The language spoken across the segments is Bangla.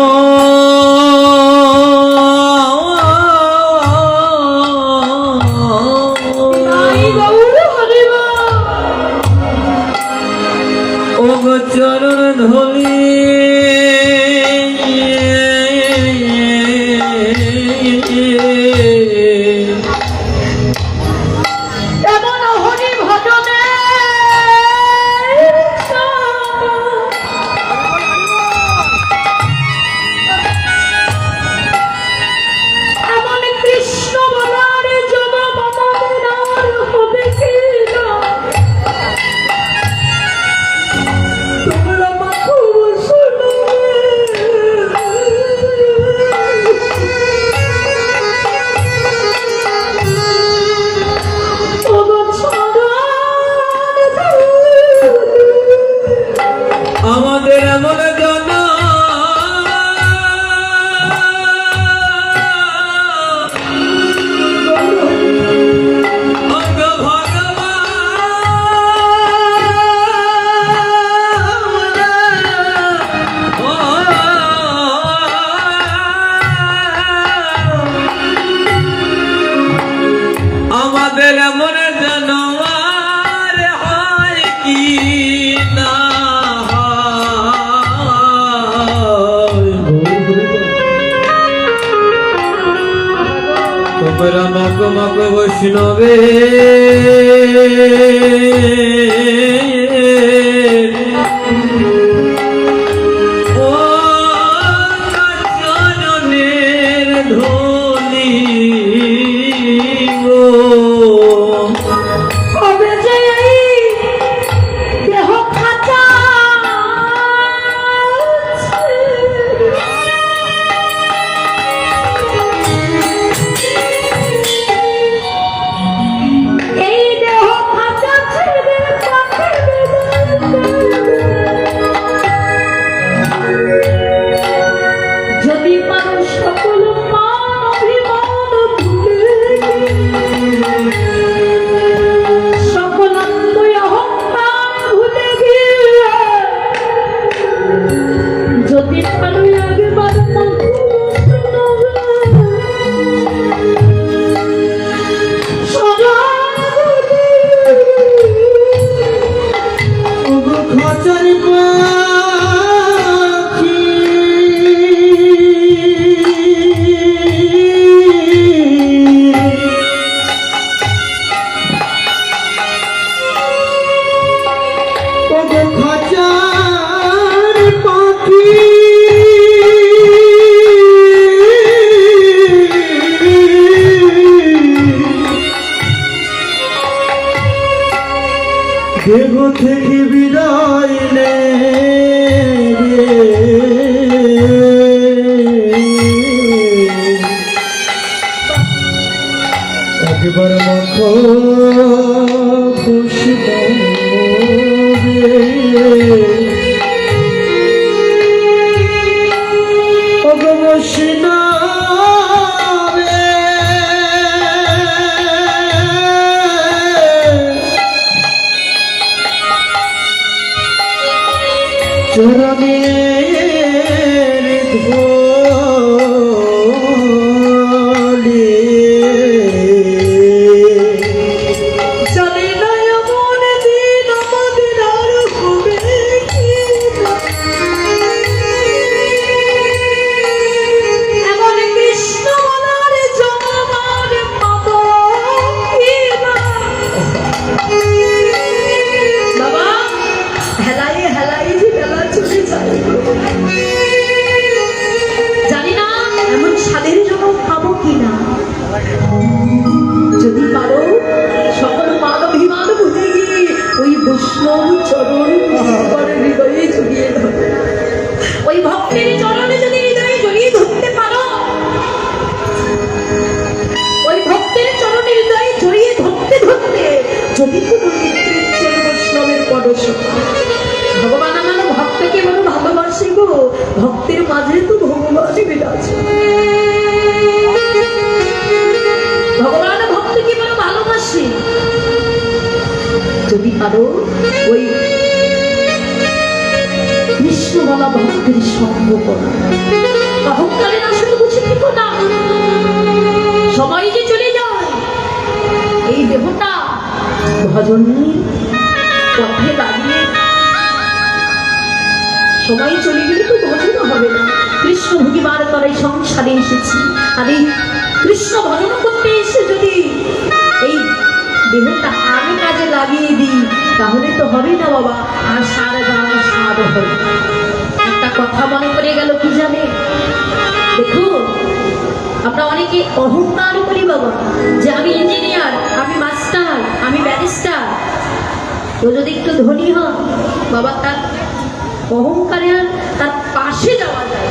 Oh. গো চরণের ধুলি যদি কোনো নেতৃত্বের বৈষ্ণবের ভগবান আমার ভক্তকে বড় ভালোবাসে গো। ভক্তের মাঝে তো ভগবানই বিরাজ ভগবান ভক্তকে বড় ভালোবাসে। যদি পারো ওই কৃষ্ণবালা ভক্তের সঙ্গ করা অহংকারে না শুধু বুঝে না। সময় যে চলে যায় এই দেহটা ভজনের পথে দাঁড়িয়ে সময় চলে গেলে তো ভজনও হবে না। কৃষ্ণ ভুগিবার তরে সংসারে এসেছি। আর এই কৃষ্ণ ভজন করতে এসে যদি এই দেহটা আগে কাজে লাগিয়ে দিই, তাহলে তো হবে না বাবা, আর সারা গাওয়া সার হবে। একটা কথা মনে পড়ে গেল কি জানে? দেখো, আমরা অনেকে অহংকার করি বাবা, যে আমি ইঞ্জিনিয়ার আমি মাস্টার আমি ব্যারিস্টার তো যদি একটু ধনী হয় বাবা তার অহংকারে আর তার পাশে যাওয়া যায়।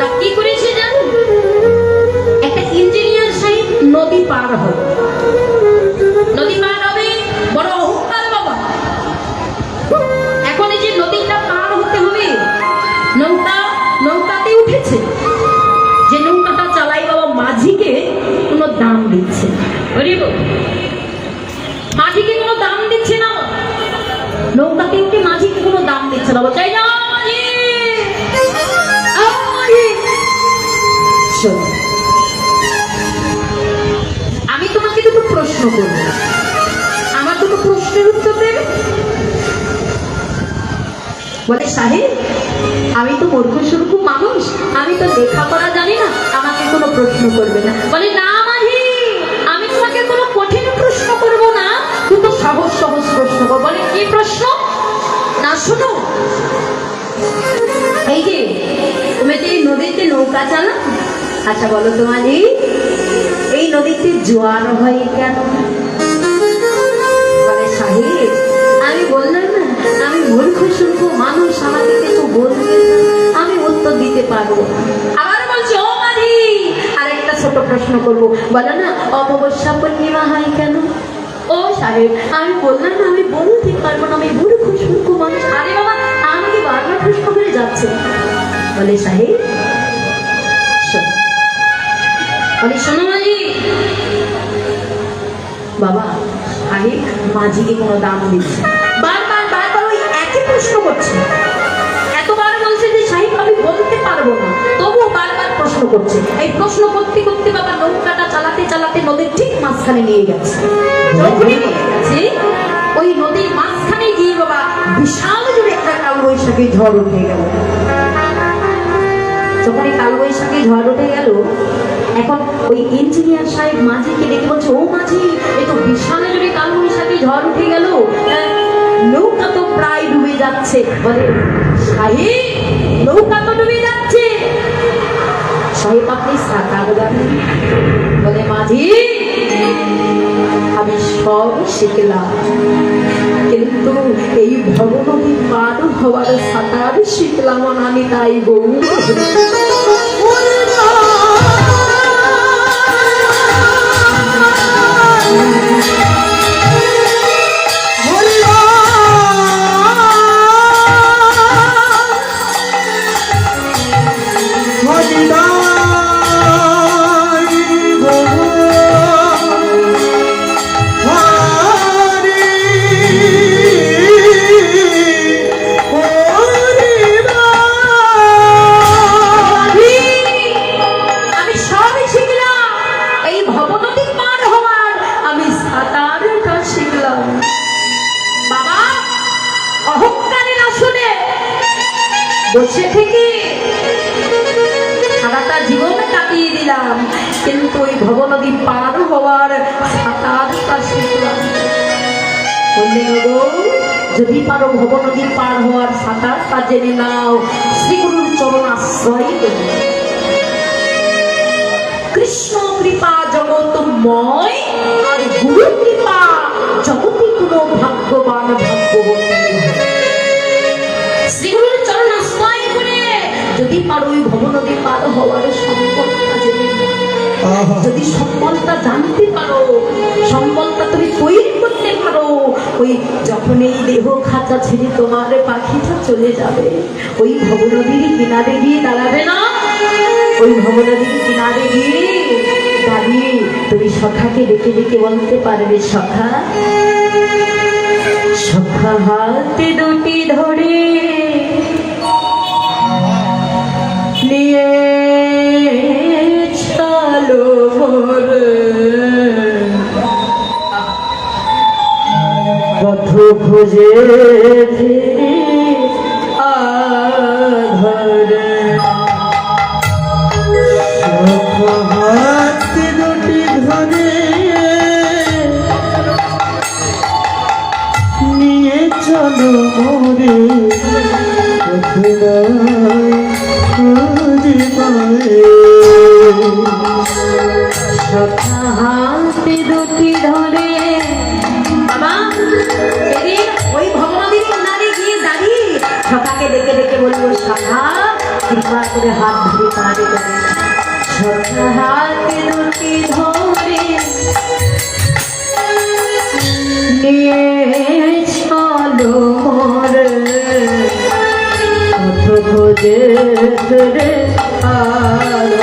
তা কি করেছে জানো? একটা ইঞ্জিনিয়ার সাহেব নদী পার হবে নদী পার হবে, বড় অহংকার বাবা। এখন এই যে নদীটা পার হতে হবে, নৌকা, নৌকাতে উঠেছে। যে নৌকাটা চালাই বাবা মাঝিকে কোনো দাম দিচ্ছে প্রশ্ন করব। আমার দুটো প্রশ্নের উত্তর দেবে? বলে, সাহেব, আমি তো মূর্খ সূর্খ মানুষ। আমি তো লেখাপড়া জানি না। আমাকে কোনো প্রশ্ন করবে না। বলে, না মাহি, আমি তোমাকে কোনো কঠিন প্রশ্ন করব না। কিন্তু সহজ সহজ প্রশ্ন করব বলে, কি প্রশ্ন? না, শুনো। এই যে, তুমি যে এই নদীতে নৌকা চালা আচ্ছা বলো তো মাঝি এই নদীতে জোয়ার হয় কেন? আমি বললাম না, আমি মূর্খ মানুষ, আমাকে কিছু বলবে আমি উত্তর দিতে পারব বলতে পারব না, আমি মানুষ। আরে বারবার যাচ্ছে? বলে, সাহেব শোনো। বাবা আগে মাঝিকে কোনো দাম দিচ্ছে বারবার বারবার ওই একই প্রশ্ন করছে। এতবার বলছে যে সাহিব, আমি বলতে পারব না। তবুও বারবার প্রশ্ন করছে। এই প্রশ্ন করতে করতে বাবা নৌকাটা চালাতে চালাতে নদীর ঠিক মাঝখানে নিয়ে গেছে। যখনই নিয়ে গেছে, ওই নদীর মাঝখানে গিয়ে বাবা বিশাল জুড়ে একটা কাল বৈশাখী ঝড় উঠে গেল। যখন এই কালবৈশাখী ঝড় উঠে গেল এখন ওই ইঞ্জিনিয়ার সাহেব মাঝিকে দেখে বলছে, ও মাঝি, এ তো বিশাল জুড়ে সাথে ঝড় উঠে গেল। নৌকা তো প্রায় ডুবে যাচ্ছে। বলে, সাহেব, নৌকা তো ডুবে যাচ্ছে। সাহেব, আপনি বলে, মাঝি, আমি সব শিখলাম। কিন্তু এই ভবনদী পার হওয়ার সাঁতার শিখলাম না আমি তাই গৌর পার হওয়ার সাঁতারটা জেনে নাও। শ্রীগুরুর চরণ আশ্রয় কৃষ্ণ কৃপা জগতময় আর গুরু কৃপা জগতে কোনো ভাগ্যবান ভাগ্যবতী শ্রীগুরুর চরণ আশ্রয় করে যদি পারো ওই ভবনদী পার হওয়ার সম্পদটা জেনে যদি সম্বলটা জানতে পারো সম্বলটা তুমি তৈরি করতে পারো ওই যখন এই দেহ খাঁচা ছেড়ে তোমার পাখিটা চলে যাবে, ওই ভবনদীর কিনারে গিয়ে দাঁড়াবে না? ওই ভবনদীর কিনারে গিয়ে দাঁড়িয়ে তুমি সখাকে ডেকে ডেকে বলতে পারবে, সখা। সখা হাতে দুটি ধরে পথ খুঁজে ফিরে আধারে। হাত দুটি ধরে নিয়ে চলো মোরে হাতে দুটি ধরে সখাকে ডেকে ডেকে বলব সাহা করে হাত ধরে পারে করে হাতে দুটি ধরে নিয়ে চলো মোরে আরে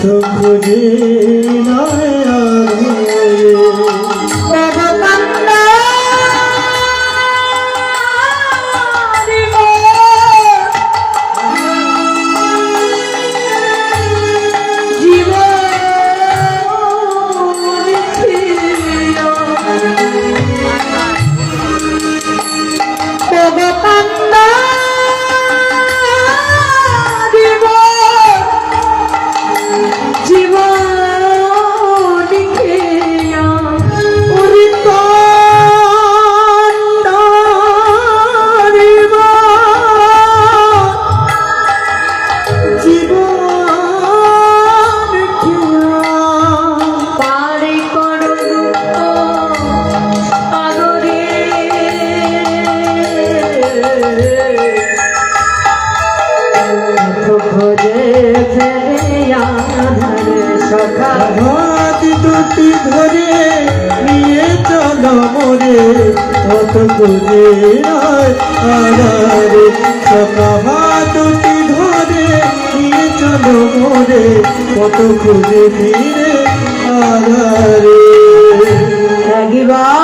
কত খুঁজে নয় খুঁজে নয় আধারে সকা হাত ধরে নিয়ে চলো মোরে কত খুঁজে ফিরে আধারে। একবার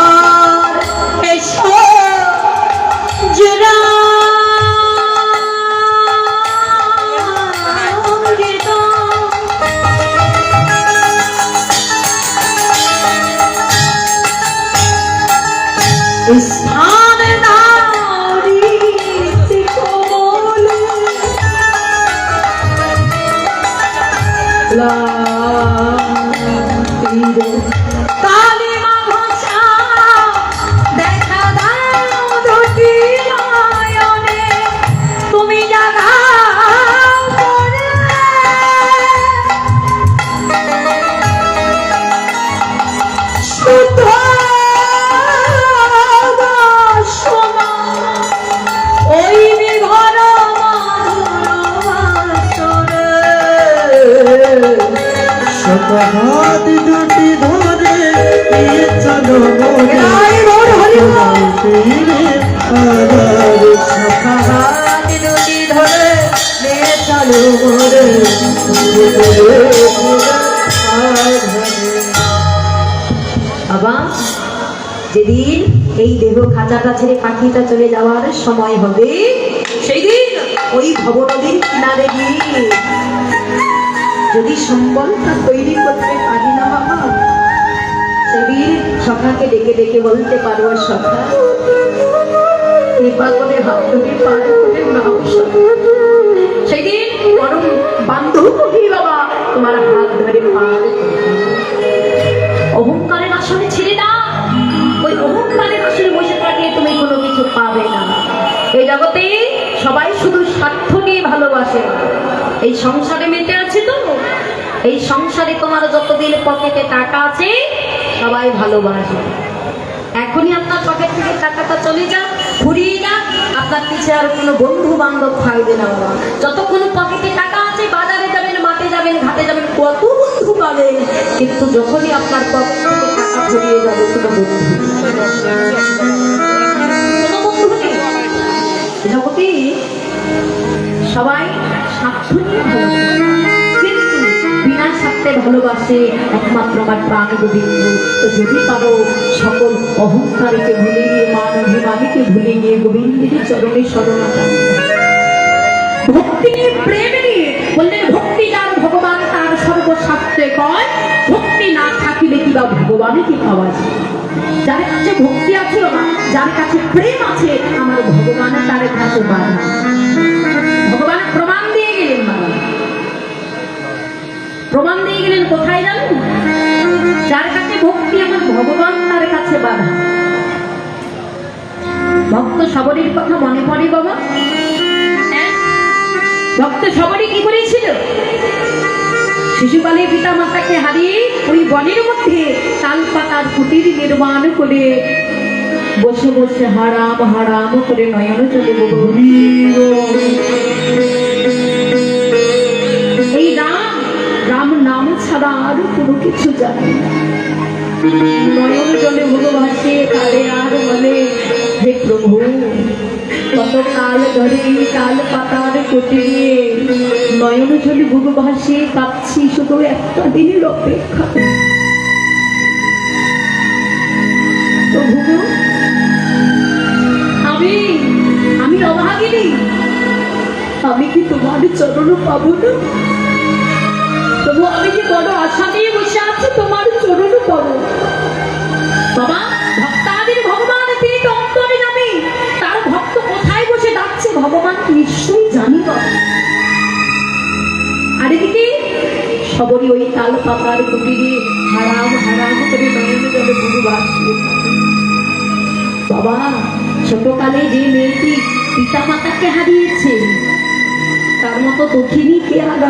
বাবা, যেদিন এই দেহ খাঁচাটা ছেড়ে পাখিটা চলে যাওয়ার সময় হবে সেই দিন ওই ভব নদীর কিনারে গিয়ে যদি সম্বলটা তৈরি করতে পারি না বাবা সেদিন সখাকে ডেকে ডেকে বলতে পারো সখা, কৃপা করে হাত ধরে বাবা ছেড়ে না ওই বসে তুমি কোনো কিছু পাবে না। এই জগতে সবাই শুধু স্বার্থ নিয়ে ভালোবাসে। এই সংসারে মেতে আছে তো? এই সংসারে তোমার যতদিন পকেটে টাকা আছে, সবাই ভালোবাসে এখনই আপনার পকেট থেকে টাকাটা চলে যাক, ঘুরিয়ে যাক, আপনার পিছে আর কোনো বন্ধু বান্ধব থাকবে না যতক্ষণ পকেটে টাকা আছে, বাজারে যাবেন, মাঠে যাবেন, ঘাটে যাবেন, কত বন্ধু পাবেন। কিন্তু যখনই আপনার পকেট থেকে টাকা ফুরিয়ে যাবে, কোনো বন্ধু জগতে সবাই স্বার্থ স্বার্থে ভালোবাসে একমাত্র আমার যদি পারো সকল অহংকারকে ভক্তি প্রেম বললেন ভক্তি ভগবান তার সর্বস্বার্থে কয়। ভক্তি না থাকিলে কিবা ভগবানকে পাওয়া যায়? যার কাছে ভক্তি আছে যার কাছে প্রেম আছে, আমার ভগবান তার কাছে বাধা। প্রমাণ দিয়ে গেলেন, কোথায় জানেন যার কাছে ভক্তি আমার ভগবান, তার কাছে বাধা। ভক্ত সবরীর কথা মনে পড়ে বাবা? হ্যাঁ? ভক্ত সবরই কি করেছিল? শিশুকালে পিতা মাতাকে হারিয়ে ওই বনের মধ্যে তাল পাতার কুটির নির্মাণ করে বসে বসে হারাম হারাম করে নয়ন চলে এই ছাড়া আর কোনো কিছু জানে না। নয়ন জলে ভগবাসে কালে আর বলে হে প্রভু কত কাল ধরে কাল পাতার কুটিরে নয়ন জলে ভগবাসে কাঁদছি শুধু একটা দিনের অপেক্ষা। প্রভু, আমি আমি অভাগিনী। আমি কি তোমার চরণ পাবো না? তবু আমি যে বড় আশা নিয়ে বসে আছি? তোমার চরণ পাবো বাবা, ভক্তাদের ভগবান তার ভক্ত কোথায় বসে ডাকছে ভগবান নিশ্চয়ই জানি আর এদিকে সবরই ওই তাল পাতার কুটিরে হারাম হারাম করে নয়ন জলে গুরু বাবা, ছোটকালে যে মেয়েটি পিতা হারিয়েছে, তার মতো দক্ষিণী কে আর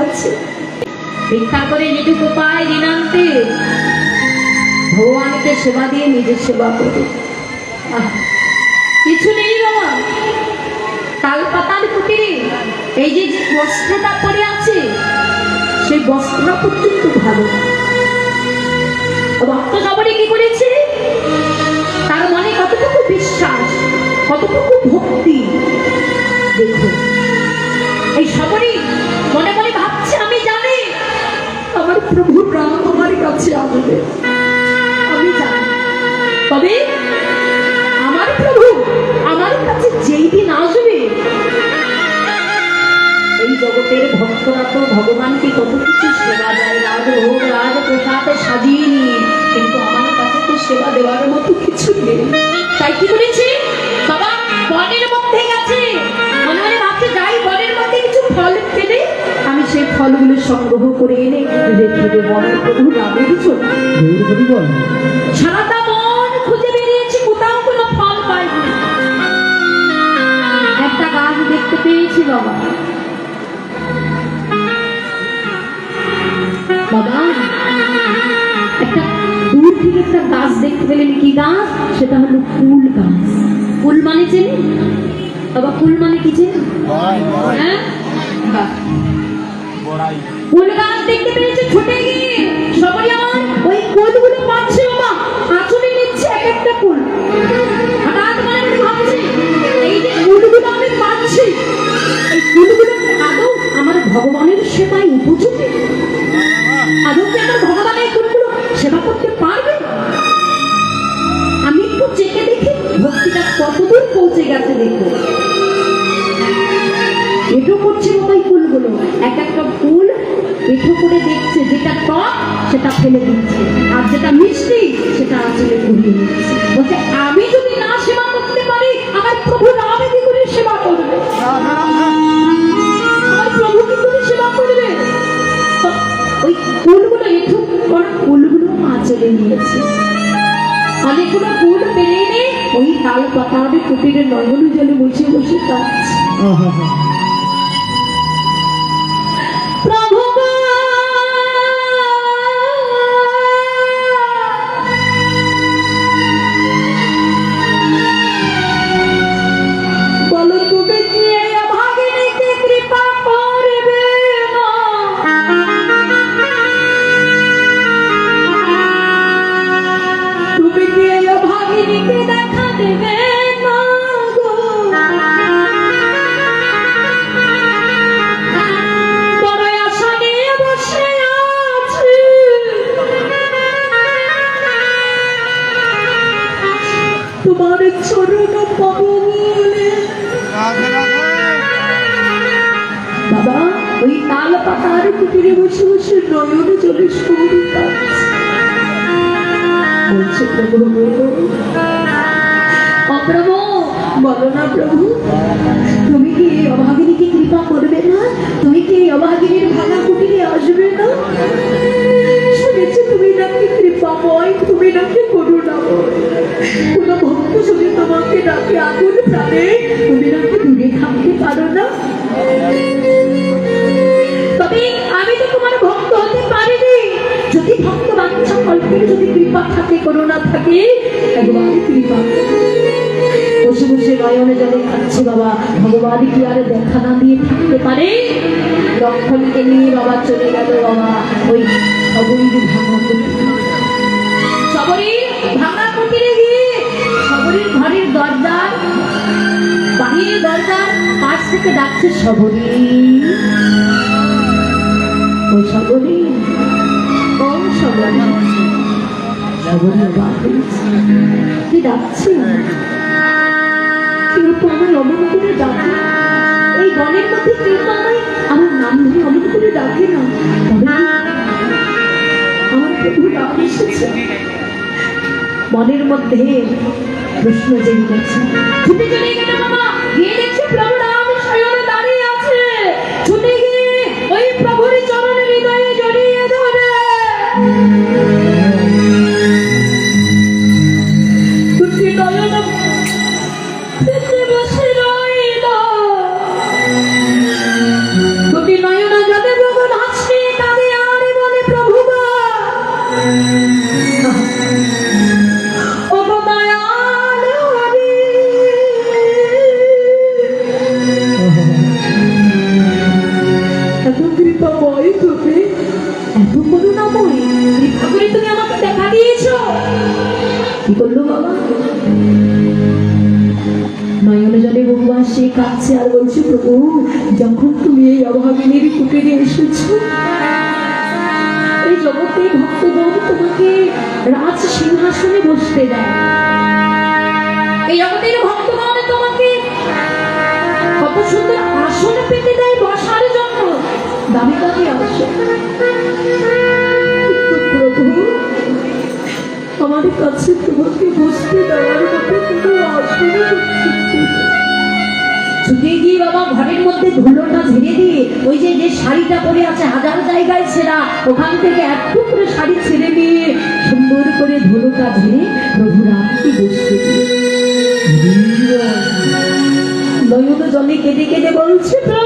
ভিক্ষা করে যেটুকু পায় দিনান্তে ভগবানকে সেবা দিয়ে নিজের সেবা করে কিছু নেই বাবা। তাল পাতার কুটিরে এই যে বস্ত্রটা পরে আছে, সেই বস্ত্রটা পর্যন্ত ভালো। না। ভক্ত সবারই কি করেছে? তার মনে কতটুকু বিশ্বাস, কতটুকু ভক্তি? দেখো এই সবরই মনে মনে আমার প্রভু রাম আমার কাছে আসবে আমি তবে আমার প্রভু আমার কাছে যেই দিন আসবে, এই জগতের ভক্তরা তো ভগবানকে কত কিছু সেবা দেয়, রাজভোগ রাজ প্রসাদে সাজিয়ে নিয়ে। কিন্তু আমার কাছে তো সেবা দেওয়ার মতো কিছু নেই। তাই কি করেছে? বাবা, বনের মধ্যে গেছে মনে মনে ভাবছে, যাই ফলগুলো সংগ্রহ করে এনে রেখে দেবো। আমার প্রভু রামের জন্য। সারাটা বন খুঁজে বেরিয়েছি কোথাও কোনো ফল পাইনি। একটা গাছ দেখতে পেয়েছি বাবা। বাবা একটা দূর থেকে একটা গাছ দেখতে পেলেন। কি গাছ? সেটা হলো ফুল গাছ। ফুল মানে বাবা ফুল মানে কি চেনেন হ্যাঁ? বাহ। লড়াই। উল্কাল দেখতে পেয়েছে, ছুটে গিয়ে। সবাই আমার ওই কোলগুলো পাচ্ছে, ওমা। আঁচলে নিচ্ছে এক একটা কোল। হঠাৎ মানে আমি ভাবছি, এই যে কোলগুলো আমি পাচ্ছি, এই কোলগুলো আদৌ আমার ভগবানের সেবায় উপযোগী? আদৌ কি আমার ভগবান এই সেবা করতে পারবে? আমি একটু চেকে দেখি, ভক্তিটা কতদূর পৌঁছে গেছে দেখব এটো করছে ওই ফুলগুলো। এক একটা ফুল এঠো করে দেখছে, যেটা টক, সেটা ফেলে দিচ্ছে। আর যেটা মিষ্টি, সেটা আসলে ঘুরিয়ে দিচ্ছে। বলছে, আমি যদি না সেবা করতে পারি, আমার প্রভু আমি কি করে সেবা করবে? ওই ফুলগুলো, এঠো করা আঁচলে ফুল পেরে ওই তাল পাতা হবে কুটিরের নয়ন জলে বসে বসে কাঁদছে চলে বলছে তুমি কি এই কৃপা করবে না? তুমি কি এই ভাঙা কুটিরে আসবে না? শুনেছি তুমি নাকি কৃপাময়, তুমি নাকি করুণাময়। কোন ভক্ত শুনে তোমাকে নাকি আগুন প্রাণে তুমি নাকি দূরে থাকতে পারো না। বাচ্চা যদি কৃপা থাকে করোনা থাকে একবার কৃপা বসে বসে নয়নে জলে খাচ্ছে বাবা। ভগবান কি আর দেখা না দিয়ে থাকতে পারে? লক্ষণকে নিয়ে বাবা চলে গেল বাবা। ওই সবরীর ভাঙা কুটিরে। ভাঙা কুটিরে সবরীর ঘরের দরজার বাহিরের দরজার পাশ থেকে ডাকছে সবরী ও সবরী কি ডাকছে কেউ তো এই মধ্যে আমার নাম ধরে করে ডাকে না আমার প্রভু ডাক এসেছে মনের মধ্যে প্রশ্ন জেগে গেছে। ছুটে চলে গেল বাবা। গিয়ে দেখছে প্রভু এসেছ। এই জগতে ভক্তগণ তোমাকে রাজ সিংহাসনে বসতে দেয়। এই জগতের ভক্তগণ তোমাকে আসন পেতে দেয় বসার জন্য। দামি দামি আসন প্রভু আমার কাছে তোমাকে বসতে দেওয়ার মতো কোনো আসনে ছুটে গিয়ে বাবা ঘরের মধ্যে ধুলোটা ঝেড়ে দিয়ে ওই যে যে শাড়িটা পরে আছে হাজার জায়গায় ছেঁড়া ওখান থেকে এক টুকরো শাড়ি ছেড়ে নিয়ে সুন্দর করে ধুলোটা ঝেড়ে প্রভু রামকে বসতে দিয়ে নয়ন জলে কেটে কেঁদে বলছে প্রভু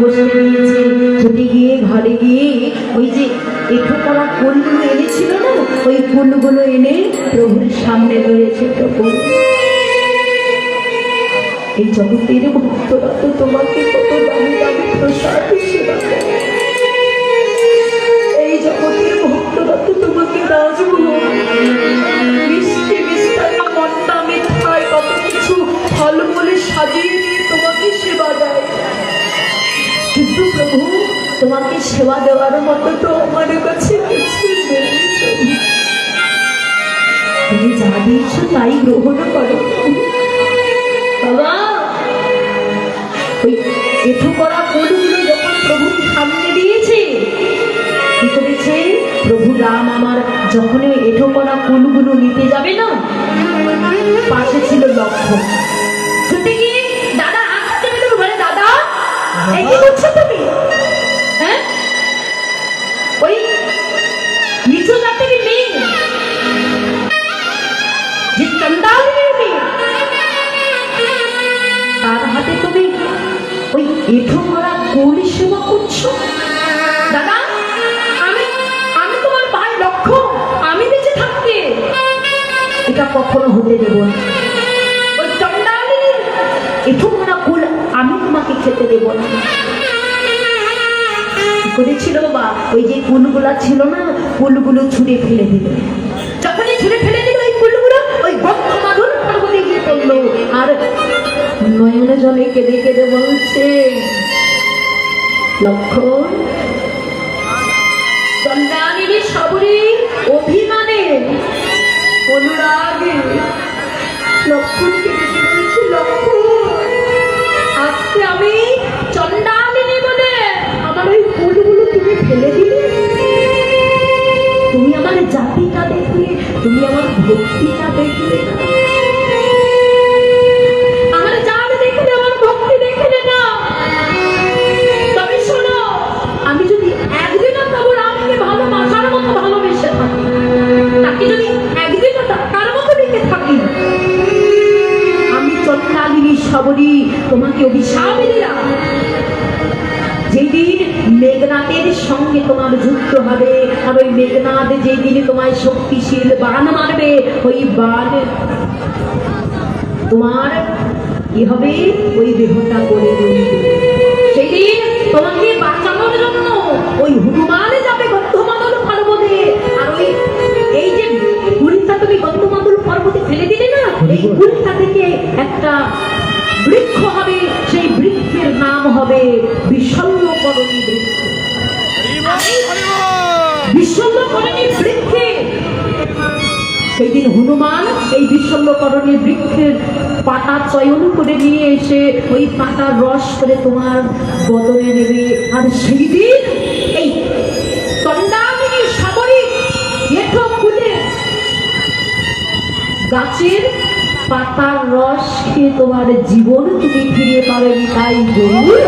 বসে দিয়েছে ছুটে গিয়ে ঘরে গিয়ে ওই যে এঠো করা কুলগুলো এনেছিল না, ওই কুলগুলো এনে প্রভুর সামনে রয়েছে প্রভু এই জগতের ভক্তরা তো তোমাকে কত দামি দামি প্রসাদ সেবা। সেবা দেওয়ার মতো তো আমার কাছে তুমি যা দিয়েছ তাই গ্রহণ করো। বাবা এঠো করা ফুলগুলো যখন প্রভুর সামনে দিয়েছে, কি করেছে? প্রভু রাম আমার যখন ওই এঠো করা ফুলগুলো নিতে যাবে না, পাশে ছিল লক্ষ্য। ছুটে গিয়ে দাদা দাদা কি তুমি? এঠো করা কোল সেবা করছ? দাদা, আমি আমি তোমার ভাই লক্ষ্য আমি বেঁচে থাকতে। এটা কখনো হতে দেব না। ওই চন্ডালিনীর এঠো করা কোল, আমি তোমাকে খেতে দেব না। করেছিল বাবা? ওই যে কুলগুলা ছিল না, কুলগুলো ছুঁড়ে ফেলে দিল। যখনই ছুঁড়ে ফেলে দিল, ওই কুলগুলো ওই গন্ধ মাধুর পার্বতী গিয়ে পড়ল। আর নয়নে জলে কেঁদে কেঁদে বলছে লক্ষণ। চন্দ্রানিনী সবরী অভিমানে অনুরাগে লক্ষণকে ডেকে বলছে, লক্ষণ, আজকে আমি চন্ডালিনী বলে আমার ওই ফুলগুলো তুমি ফেলে দিলে? তুমি আমার জাতিটা দেখলে, তুমি আমার ভক্তিটা দেখলে না? তোমায় শক্তিশীল বান মারবে ওই বান। তোমার কি হবে? ওই দেহটা করে সেই দিন তোমাকে বাঁচানোর জন্য ওই হনুমান যাবে গন্ধমাদল পর্বতে। আর ওই এই যে গুলিটা তুমি গন্ধমাদল পর্বতে ফেলে দিলে না এই গুলিটা থেকে একটা বৃক্ষ হবে সেই বৃক্ষের নাম হবে বিশল্যকরণী সেই দিন হনুমান এই বিশল্যকরণী বৃক্ষের পাতা চয়ন করে নিয়ে এসে ওই পাতার রস করে তোমার বদলে নেবে। আর সেই দিন এই তন্ডামিনী সামরিক এঠো খুলে গাছের পাতার রস খেয়ে তোমার জীবন তুমি ফিরে পাবেন তাই গরুর